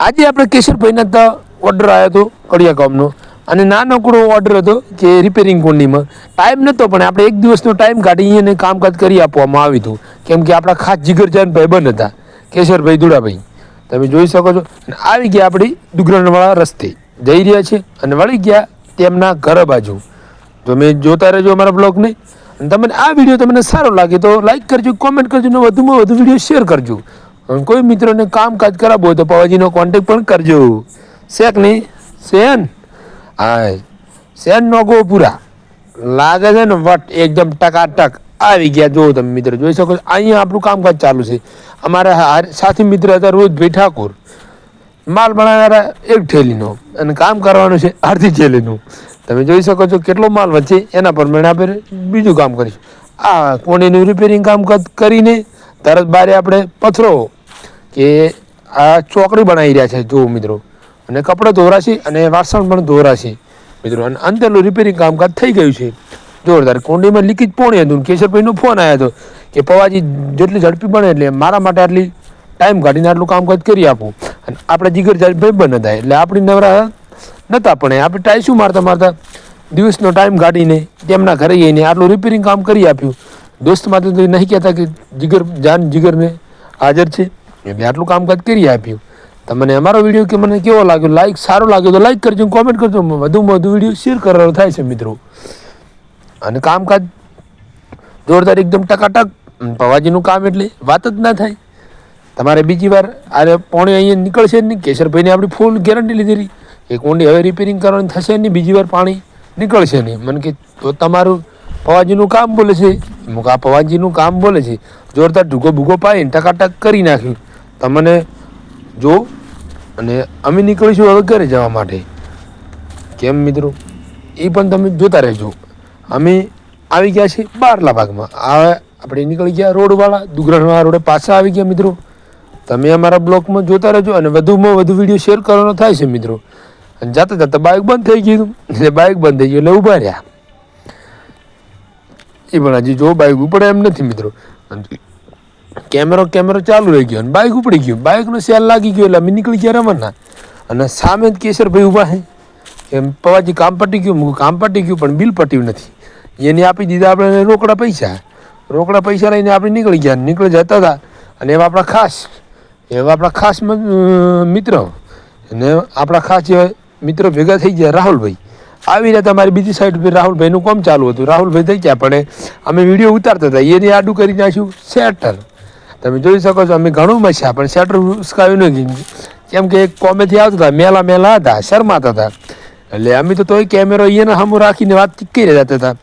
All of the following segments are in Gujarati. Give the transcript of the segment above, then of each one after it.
આજે આપણે કેશરભાઈના તો ઓર્ડર આવ્યો હતો કડિયા ગામનો. અને નાનકડો ઓર્ડર હતો કે રિપેરિંગ કુંડીમાં. ટાઈમ નહોતો પણ આપણે એક દિવસનો ટાઈમ કાઢી એને કામકાજ કરી આપવામાં આવ્યું હતું. કેમ કે આપણા ખાસ જીગરજાન ભાઈબંધ હતા. કેશરભાઈ દુડાભાઈ. તમે જોઈ શકો છો. અને આવી ગયા આપણી ડુગરણવાળા રસ્તે. જઈ રહ્યા છે અને વળી ગયા તેમના ઘર બાજુ. તમે જોતા રહેજો અમારા બ્લોગને. અને તમને આ વીડિયો તમને સારો લાગે તો લાઈક કરજો કોમેન્ટ કરજો અને વધુમાં વધુ વીડિયો શેર કરજો. અને કોઈ મિત્રોને કામકાજ કરાવવું હોય તો પવાજીનો કોન્ટેક પણ કરજો. શેક નહીં? શેન હા શેન નોગો પૂરા. લાગે છે ને વટ એકદમ ટકાટક આવી ગયા. જો તમે મિત્ર, જોઈ શકો છો. અહીંયા આપણું કામકાજ ચાલુ છે. અમારા સાથી મિત્ર હતા રોજભાઈ ઠાકોર. માલ બનાવનારા એક ઠેલીનો અને કામ કરવાનું છે અડધી ઠેલીનું. તમે જોઈ શકો છો કેટલો માલ વચ્ચે એના પ્રમાણે આપણે બીજું કામ કરીશું. આ કોણીનું રિપેરિંગ કામ ક- કરીને તરત બારે આપણે પથરો કે આ ચોકડી બનાવી રહ્યા છે જો મિત્રો. અને કપડાં ધોરાશે અને વાસણ પણ ધોરાશે, મિત્રો. અને અંદરનું રિપેરિંગ કામકાજ થઈ ગયું છે. જોરદાર. કુંડીમાં લીકેજ પોણી હતું. કેશરભાઈનો ફોન આવ્યો હતો કે, પવાજી, જેટલી ઝડપી બને એટલે મારા માટે આટલી ટાઈમ કાઢીને આટલું કામકાજ કરી આપું. અને આપણે જીગર ભાઈ બન હતા એટલે આપણી નવરા નહોતા પણ આપણે ટાઈ શું મારતા મારતા દિવસનો ટાઈમ કાઢીને તેમના ઘરે જઈને આટલું રિપેરિંગ કામ કરી આપ્યું. દોસ્ત માટે તો નહીં કહેતા કે જીગર, જાન જીગરને હાજર છે. એટલે આટલું કામકાજ કરી આપ્યું. તમને અમારો વીડિયો કે મને કેવો લાગ્યો લાઈક સારો લાગ્યો તો લાઈક કરજો કોમેન્ટ કરજો. વધુમાં વધુ વીડિયો શેર કરવાનો થાય છે મિત્રો. અને કામકાજ જોરદાર એકદમ ટકાટક પવાજીનું કામ એટલે વાત જ ના થાય. તમારે બીજી વાર અરે પોણે અહીંયા નીકળશે નહીં. કેશરભાઈને આપણી ફૂલ ગેરંટી લીધેલી એ કુંડી હવે રિપેરિંગ કરવાની થશે નહીં. બીજી વાર પાણી નીકળશે નહીં. મને કે તો તમારું પવાજીનું કામ બોલે છે. આ પવાજીનું કામ બોલે છે. જોરદાર ઢૂગો ભૂગો પાડીને ટકાટક કરી નાખ્યું. તમને જો અને અમે નીકળીશું હવે ઘરે જવા માટે. કેમ મિત્રો? એ પણ તમે જોતા રહેજો. અમે આવી ગયા છીએ બહારલા ભાગમાં. હવે આપણે નીકળી ગયા રોડવાળા દુગરણવાળા રોડે પાછા આવી ગયા મિત્રો. તમે અમારા બ્લોકમાં જોતા રહેજો અને વધુમાં વધુ વીડિયો શેર કરવાનો થાય છે મિત્રો. અને જાતા જાતા બાઇક બંધ થઈ ગયું એટલે બાઇક બંધ થઈ ગયું એટલે ઊભા રહ્યા. એ પણ હજી જો બાઇક ઉપડે એમ નથી મિત્રો. કેમેરો કેમેરો ચાલુ રહી ગયો અને બાઇક ઉપડી ગયું. બાઇકનો સેલ લાગી ગયો એટલે અમે નીકળી ગયા રમણના અને સામે જ કેશરભાઈ ઊભા છે. એમ પવાજી કામ પટી ગયું. મૂકું કામ પટી ગયું, પણ બિલ પટ્યું નથી. એને આપી દીધા આપણે રોકડા પૈસા. રોકડા પૈસા લઈને આપણે નીકળી ગયા. નીકળી જતા હતા. અને એવા આપણા ખાસ, એવા આપણા ખાસ મિત્રો. અને આપણા ખાસ મિત્રો ભેગા થઈ ગયા, રાહુલભાઈ. આવી રહ્યા તમારી બીજી સાઈડ પર રાહુલભાઈનું કામ ચાલુ હતું. રાહુલભાઈ થઈ ગયા, પણ અમે વીડિયો ઉતારતા હતા. એને આડું કરી નાખ્યું શેટર તમે જોઈ શકો છો, અમે ઘણું મસ્યા, પણ શેટર ઉસકાવ્યું નહીં કેમ કે એક કોમેથી આવતા હતા, મેલા મેલા હતા, શરમાતા હતા. એટલે અમે તો તોય કેમેરો અહીંયા સામું રાખીને વાતચીત કરી જતા હતા.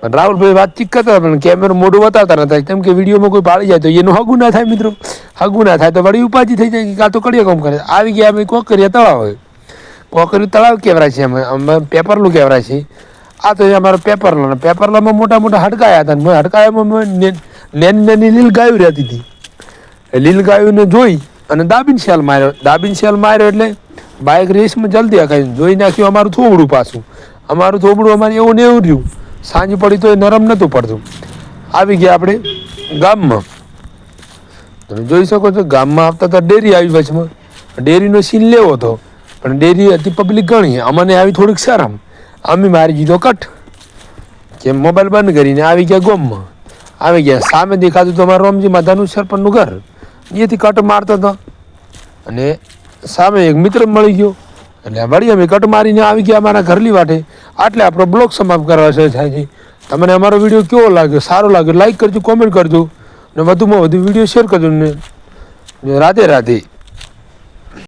પણ રાહુલભાઈ વાતચીત કરતા પણ કેમેરો મોઢું બતાવતા નતા. કેમ કે વિડીયોમાં કોઈ પાડી જાય તો એનું હગું ના થાય મિત્રો. હગું ના થાય તો વળી ઉપાધિ થઈ જાય કે કાં તો કડિયો કામ કરે. આવી ગયા અમે કોક કરીએ તળાવ હોય. કોકરી તળાવ કેવરા છે? અમે અમે પેપરલું કેવરા છે? આ તો અમારો પેપરલો ને પેપરલામાં મોટા મોટા હડકાયા હતા મેં હડકાયામાં ને- નેની નેની લીલ ગાયું રહેતી હતી. લીલ ગાયુંને જોઈ અને દાબીન શેલ માર્યો. દાબીન શેલ માર્યો એટલે બાઇક રેસમાં જલ્દી હકાઈ જોઈ નાખ્યું અમારું થોબડું પાછું. અમારું થોબડું અમારે એવું ને એવું રહ્યું. સાંજ પડી તો એ નરમ નહોતું પડતું. આવી ગયા આપણે ગામમાં. તમે જોઈ શકો છો ગામમાં આવતા હતા ડેરી આવી વચમાં ડેરીનો સીન લેવો હતો. પણ ડેરી હતી પબ્લિક ઘણી અમને આવી થોડીક શરમ. અમે મારી દીધો કટ. કે મોબાઈલ બંધ કરીને આવી ગયા ગોમમાં. આવી ગયા. સામે દેખાતું તો અમારું રમજી માતાનું સરપંચનું ઘર. એથી કટ મારતો હતો. અને સામે એક મિત્ર મળી ગયો. એટલે વળી અમે કટ મારીને આવી ગયા અમારા ઘરની વાટે. આટલે આપણો બ્લોગ સમાપ્ત કરવા છે છે. તમને અમારો વીડિયો કેવો લાગ્યો? સારો લાગ્યો? લાઈક કરજો, કોમેન્ટ કરજો. અને વધુમાં વધુ વીડિયો શેર કરજો ને રાધે રાધે.